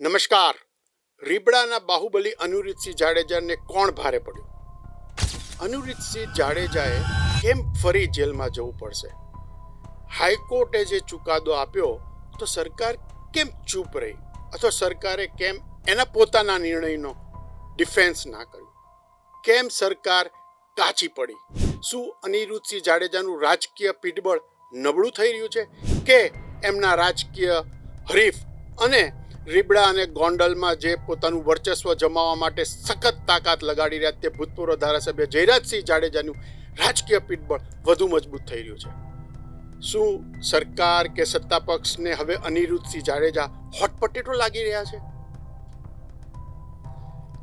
નમસ્કાર. રીબડાના બાહુબલી અનુરીતસિંહ જાડેજાને કોણ ભારે પડ્યું? અનુરીતસિંહ જાડેજાએ કેમ ફરી જેલમાં જવું પડશે? હાઈકોર્ટે જે ચુકાદો આપ્યો, તો સરકાર કેમ ચૂપ રહી? અથવા સરકારે કેમ એના પોતાના નિર્ણયનો ડિફેન્સ ના કર્યું? કેમ સરકાર કાચી પડી? શું અનિરુદ્ધસિંહ જાડેજાનું રાજકીય પીઠબળ નબળું થઈ રહ્યું છે? કે એમના રાજકીય હરીફ અને રીબડા અને ગોંડલમાં જે પોતાનું વર્ચસ્વ જમાવવા માટે સખત તાકાત લગાડી રહ્યા તે ભૂતપૂર્વ ધારાસભ્ય જયરાજસિંહ જાડેજાનું રાજકીય પીઠબળ વધુ મજબૂત થઈ રહ્યું છે. શું સરકાર કે સત્તા પક્ષને હવે અનિરુદ્ધસિંહ જાડેજા હોટ પટેટો લાગી રહ્યા છે?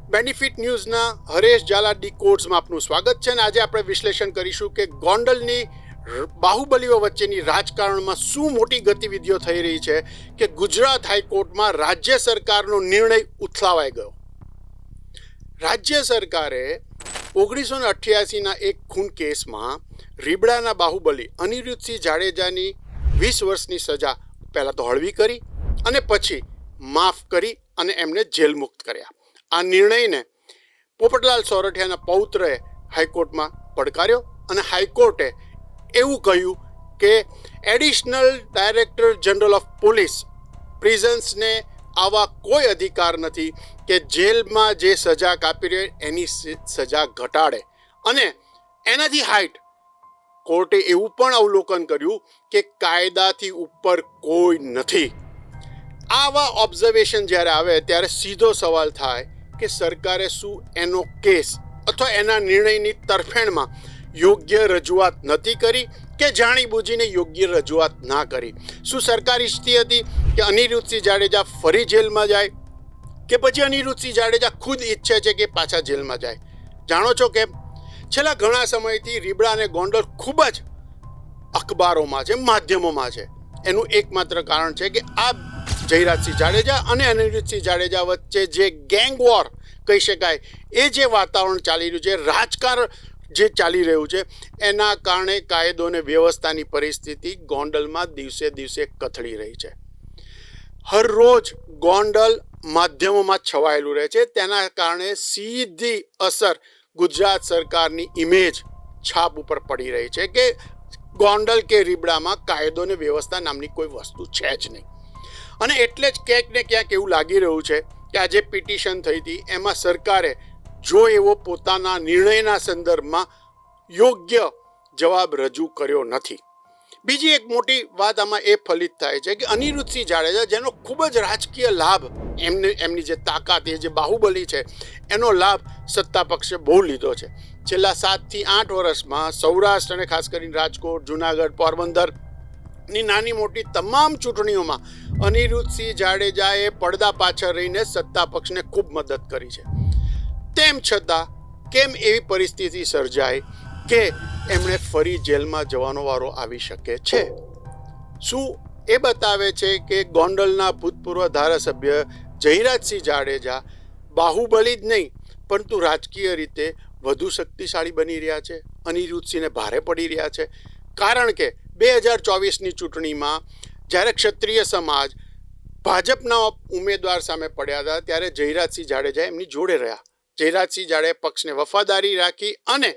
બેનિફિટ ન્યૂઝના હરેશ ઝાલા ડી કોર્ટ્સમાં આપનું સ્વાગત છે અને આજે આપણે વિશ્લેષણ કરીશું કે ગોંડલની બાહુબલીઓ વચ્ચેની રાજકારણમાં શું મોટી ગતિવિધિઓ થઈ રહી છે કે ગુજરાત હાઈકોર્ટમાં રાજ્ય સરકારનો નિર્ણય ઉથલાવાઈ ગયો? રાજ્ય સરકારે ઓગણીસો ને અઠ્યાસીના એક ખૂન કેસમાં રીબડાના બાહુબલી અનિરુદ્ધસિંહ જાડેજાની વીસ વર્ષની સજા પહેલાં તો હળવી કરી અને પછી માફ કરી અને એમને જેલ મુક્ત કર્યા. આ નિર્ણયને પોપટલાલ સોરઠિયાના પૌત્રએ હાઈકોર્ટમાં પડકાર્યો અને હાઈકોર્ટે એવું કહ્યું કે additional director general of police પ્રિઝન્સને આવા કોઈ અધિકાર નથી કે જેલમાં જે સજા કાપી રહી એની સજા ઘટાડે. અને એનાથી હાઈટ, કોર્ટે એવું પણ અવલોકન કર્યું કે કાયદાથી ઉપર કોઈ નથી. આવા ઓબ્ઝર્વેશન જ્યારે આવે ત્યારે સીધો સવાલ થાય કે સરકારે શું એનો કેસ અથવા એના નિર્ણયની તરફેણમાં યોગ્ય રજૂઆત નથી કરી કે જાણીબૂજીને યોગ્ય રજૂઆત ના કરી. શું સરકાર ઈચ્છતી હતી કે અનિરુદ્ધસિંહ જાડેજા ફરી જેલમાં જાય કે પછી અનિરુદ્ધસિંહ જાડેજા ખુદ ઈચ્છે છે કે પાછા જેલમાં જાય? જાણો છો કે છેલ્લા ઘણા સમયથી રીબડા અને ગોંડલ ખૂબ જ અખબારોમાં છે, માધ્યમોમાં છે. એનું એકમાત્ર કારણ છે કે આ જયરાજસિંહ જાડેજા અને અનિરુદ્ધસિંહ જાડેજા વચ્ચે જે ગેંગ વોર કહી શકાય, એ જે વાતાવરણ ચાલી રહ્યું છે, રાજકારણ જે ચાલી રહ્યું છે, એના કારણે કાયદો અને વ્યવસ્થાની પરિસ્થિતિ ગોંડલમાં દિવસે દિવસે કથળી રહી છે. હરરોજ ગોંડલ માધ્યમોમાં છવાયેલું રહે છે. તેના કારણે સીધી અસર ગુજરાત સરકારની ઇમેજ છાપ ઉપર પડી રહી છે કે ગોંડલ કે રીબડામાં કાયદો અને વ્યવસ્થા નામની કોઈ વસ્તુ છે જ નહીં. અને એટલે જ ક્યાંક ને ક્યાંક એવું લાગી રહ્યું છે કે આ જે પિટિશન થઈ હતી. એમાં સરકારે જો એવો પોતાના નિર્ણયના સંદર્ભમાં યોગ્ય જવાબ રજૂ કર્યો નથી. બીજી એક મોટી વાત આમાં એ ફલિત થાય છે કે અનિરુદ્ધસિંહ જાડેજા, જેનો ખૂબ જ રાજકીય લાભ એમને, એમની જે તાકાત, એ જે બાહુબલી છે, એનો લાભ સત્તા પક્ષે બહુ લીધો છે. છેલ્લા સાતથી આઠ વર્ષમાં સૌરાષ્ટ્ર અને ખાસ કરીને રાજકોટ, જુનાગઢ, પોરબંદરની નાની મોટી તમામ ચૂંટણીઓમાં અનિરુદ્ધસિંહ જાડેજાએ પડદા પાછળ રહીને સત્તા પક્ષને ખૂબ મદદ કરી છે. તેમ છતાં કેમ એવી પરિસ્થિતિ સર્જાય કે એમણે ફરી જેલમાં જવાનો વારો આવી શકે છે? શું એ બતાવે છે કે ગોંડલના ભૂતપૂર્વ ધારાસભ્ય જયરાજસિંહ જાડેજા બાહુબલી જ નહીં, પરંતુ રાજકીય રીતે વધુ શક્તિશાળી બની રહ્યા છે, અનિરુદ્ધસિંહને ભારે પડી રહ્યા છે? કારણ કે બે હજાર ચોવીસની ચૂંટણીમાં જ્યારે ક્ષત્રિય સમાજ ભાજપના ઉમેદવાર સામે પડ્યા હતા, ત્યારે જયરાજસિંહ જાડેજા એમની જોડે રહ્યા. જયરાજસિંહ જાડે પક્ષને વફાદારી રાખી અને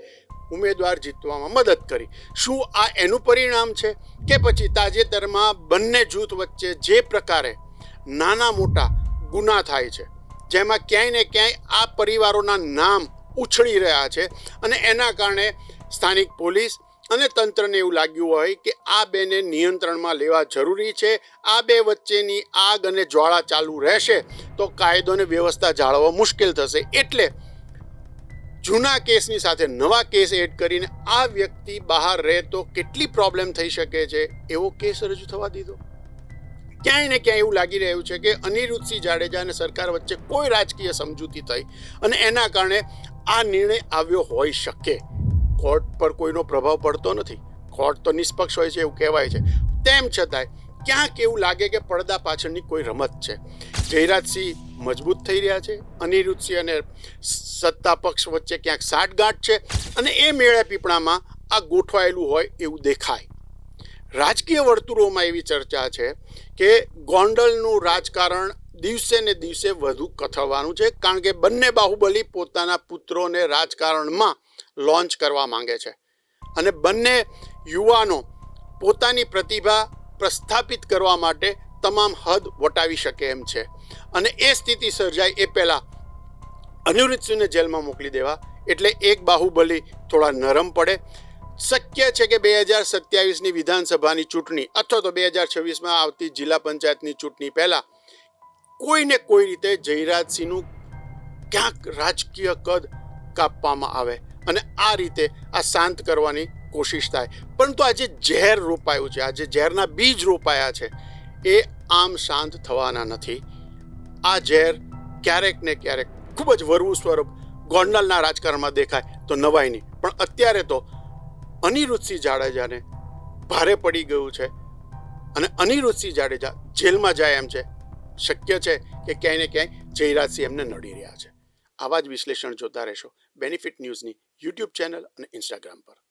ઉમેદવાર જીતવામાં મદદ કરી. શું આ એનું પરિણામ છે કે પછી તાજેતરમાં બંને જૂથ વચ્ચે જે પ્રકારે નાના મોટા ગુના થાય છે, જેમાં ક્યાંય ને ક્યાંય આ પરિવારોના નામ ઉછળી રહ્યા છે અને એના કારણે સ્થાનિક પોલીસ અને તંત્રને એવું લાગ્યું હોય કે આ બેને નિયંત્રણમાં લેવા જરૂરી છે, આ બે વચ્ચેની આગ અને જ્વાળા ચાલુ રહેશે, તો કાયદો અને વ્યવસ્થા જાળવવા મુશ્કેલ થશે. એટલે જૂના કેસની સાથે નવા કેસ એડ કરીને આ વ્યક્તિ બહાર રહે તો કેટલી પ્રોબ્લેમ થઈ શકે છે? એવો કેસ રજૂ થવા દીધો. ક્યાંય ને ક્યાંય એવું લાગી રહ્યું છે કે અનિરુદ્ધસિંહ જાડેજા અને સરકાર વચ્ચે કોઈ રાજકીય સમજૂતી થઈ અને એના કારણે આ નિર્ણય આવ્યો હોઈ શકે. કોર્ટ પર કોઈનો પ્રભાવ પડતો નથી. કોર્ટ તો નિષ્પક્ષ હોય છે એવું કહેવાય છે. તેમ છતાંય, ક્યાંક એવું લાગે કે પડદા પાછળની કોઈ રમત છે. જયરાજસિંહ મજબૂત થઈ રહ્યા છે, અનિરુદ્ધસિંહ અને સત્તા પક્ષ વચ્ચે ક્યાંક સાઠગાંઠ છે અને એ મેળા પીપળામાં આ ગોઠવાયેલું હોય એવું દેખાય. રાજકીય વર્તુળોમાં એવી ચર્ચા છે કે ગોંડલનું રાજકારણ દિવસે ને દિવસે વધુ કથળવાનું છે, કારણ કે બંને બાહુબલી પોતાના પુત્રોને રાજકારણમાં લોન્ચ કરવા માંગે છે. અને બંને યુવાનો પોતાની પ્રતિભા પ્રસ્થાપિત કરવા માટે તમામ હદ વટાવી શકે એમ છે. અને એ સ્થિતિ સર્જાય એ પહેલાં અનિરુદ્ધસિંહને જેલમાં મોકલી દેવા. એટલે એક બાહુબલી થોડા નરમ પડે. શક્ય છે કે બે હજાર સત્યાવીસની વિધાનસભાની ચૂંટણી અથવા તો બે હજાર છવ્વીસમાં આવતી જિલ્લા પંચાયતની ચૂંટણી પહેલાં કોઈને કોઈ રીતે જયરાજસિંહનું ક્યાંક રાજકીય કદ કાપવામાં આવે. અને આ રીતે આ શાંત કરવાની કોશિશ થાય. પરંતુ આ જે ઝેર રોપાયું છે, આ જે ઝેરના બીજ રોપાયા છે, એ આમ શાંત થવાના નથી. આ ઝેર ક્યારેક ને ક્યારેક ખૂબ જ વરવું સ્વરૂપ ગોંડલના રાજકારણમાં દેખાય તો નવાય નહીં. પણ અત્યારે તો અનિરુદ્ધસિંહ જાડેજાને ભારે પડી ગયું છે અને અનિરુદ્ધસિંહ જાડેજા જેલમાં જાય એમ છે. શક્ય છે કે ક્યાંય ને ક્યાંય જયરાજસિંહ એમને નડી રહ્યા છે. આવા જ વિશ્લેષણ જોતા રહેશો. બેનિફિટ ન્યૂઝની યુટ્યુબ ચેનલ અને ઇન્સ્ટાગ્રામ પર.